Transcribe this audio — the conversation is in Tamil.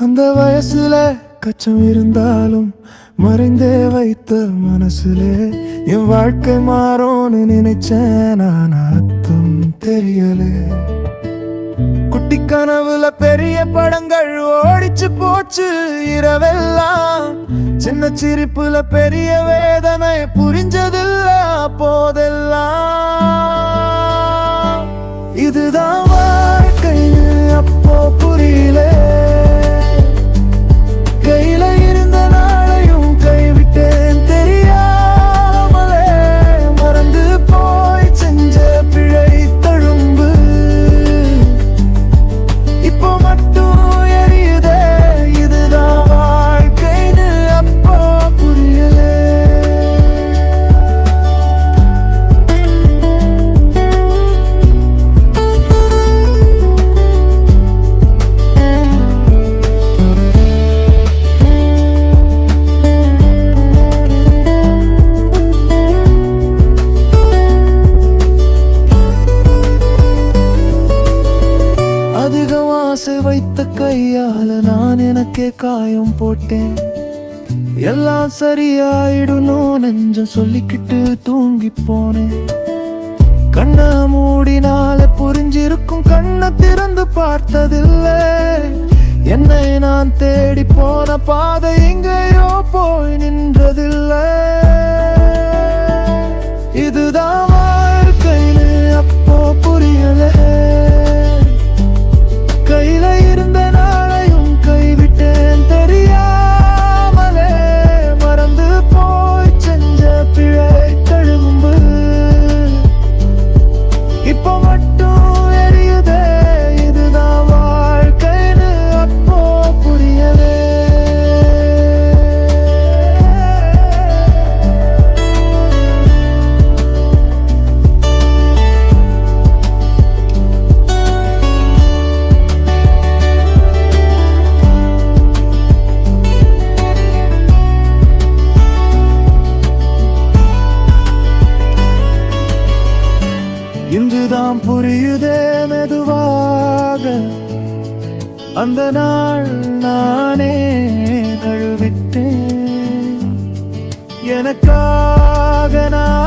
அந்த வயசுல கச்சம் இருந்தாலும் மறைந்தே வைத்த மனசுலே என் வாழ்க்கை மாறும்னு நினைச்சேன் நான் அர்த்தம் தெரியலே. குட்டி கனவுல பெரிய படங்கள் ஓடிச்சு போச்சு இரவெல்லாம். சின்ன சிரிப்புல பெரிய வேதனை புரிஞ்சதில்ல போதெல்லாம். இதுதான் வாழ்க்கைன்னு அப்போ ஆசை வைத்த கையால நான் எனக்கே காயம் போட்டேன். எல்லாம் சரியாயிடணும் நெஞ்சம் சொல்லிக்கிட்டு தூங்கி போனேன். கண்ண மூடினால புரிஞ்சிருக்கும் கண்ணை திறந்து பார்த்ததில்லை. என்னை நான் தேடி போன பாதை எங்கேயோ போய் நின்றதில்லை. இதுதான் இன்றுதான் புரியுதே மெதுவாக. அந்த நாள் நானே நழுவிட்டேன் எனக்காக நான்